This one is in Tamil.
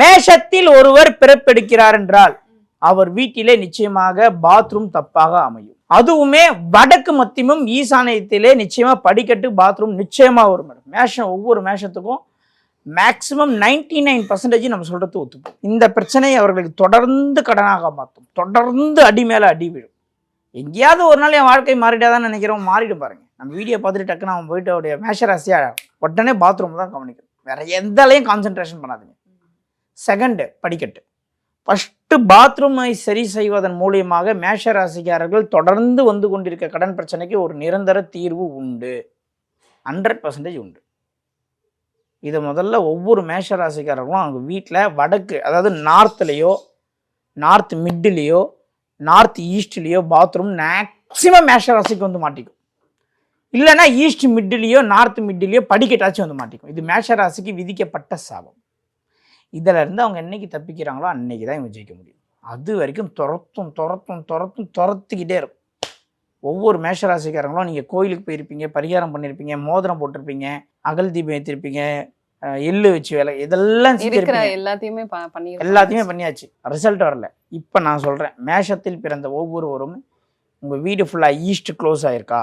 மேஷத்தில் ஒருவர் பிறப்பெடுக்கிறார் என்றால் அவர் வீட்டிலே நிச்சயமாக பாத்ரூம் தப்பாக அமையும். அதுவுமே வடக்கு மத்தியமும் ஈசானியத்திலே நிச்சயமா படிக்கட்டு பாத்ரூம் நிச்சயமா வரும் மேடம். மேஷம் ஒவ்வொரு மேஷத்துக்கும் மேக்சிமம் நைன்டி நைன் பர்சன்டேஜ் நம்ம சொல்றது ஒத்துப்போம். இந்த பிரச்சனையை அவர்களுக்கு தொடர்ந்து கடனாக மாற்றும். தொடர்ந்து அடி மேல அடி விழும். எங்கேயாவது ஒரு நாள் என் வாழ்க்கை மாறிட்டாதான் நினைக்கிறோம். மாறிடும் பாருங்க. நம்ம வீடியோ பார்த்துட்டு டக்குன்னு அவன் போயிட்டு அவருடைய மேஷராசியா உடனே பாத்ரூம் தான் கவனிக்கணும். வேற எந்தாலையும் கான்சென்ட்ரேஷன் பண்ணாதீங்க. செகண்டு படிக்கட்டு. ஃபஸ்ட்டு பாத்ரூமை சரி செய்வதன் மூலியமாக மேஷ ராசிக்காரர்கள் தொடர்ந்து வந்து கொண்டிருக்க கடன் பிரச்சனைக்கு ஒரு நிரந்தர தீர்வு உண்டு. ஹண்ட்ரட் பர்சன்டேஜ் உண்டு. இதை முதல்ல ஒவ்வொரு மேஷ ராசிக்காரர்களும் அவங்க வீட்டில் வடக்கு அதாவது நார்த்லேயோ நார்த் மிட்லேயோ நார்த் ஈஸ்ட்லேயோ பாத்ரூம் மேக்ஸிமம் மேஷ ராசிக்கு வந்து மாட்டிக்கும். இல்லைன்னா ஈஸ்ட் மிட்லேயோ நார்த் மிட்லேயோ படிக்கட்டாச்சும் வந்து மாட்டிக்கும். இது மேஷ ராசிக்கு விதிக்கப்பட்ட சாபம். இதில் இருந்து அவங்க என்னைக்கு தப்பிக்கிறாங்களோ அன்னைக்கு தான் இவங்க ஜெயிக்க முடியும். அது வரைக்கும் துரத்தும் துரத்தும் துரத்தும் துரத்துக்கிட்டே இருக்கும். ஒவ்வொரு மேஷராசிக்காரங்களும் நீங்கள் கோயிலுக்கு போயிருப்பீங்க பரிகாரம் பண்ணியிருப்பீங்க மோதிரம் போட்டிருப்பீங்க அகல் தீபம் ஏற்றிருப்பீங்க எள்ளு வச்சு வேலை இதெல்லாம் எல்லாத்தையுமே பண்ணி எல்லாத்தையுமே பண்ணியாச்சு. ரிசல்ட் வரல. இப்போ நான் சொல்கிறேன் மேஷத்தில் பிறந்த ஒவ்வொருவரும் உங்கள் வீடு ஃபுல்லாக ஈஸ்ட் க்ளோஸ் ஆயிருக்கா?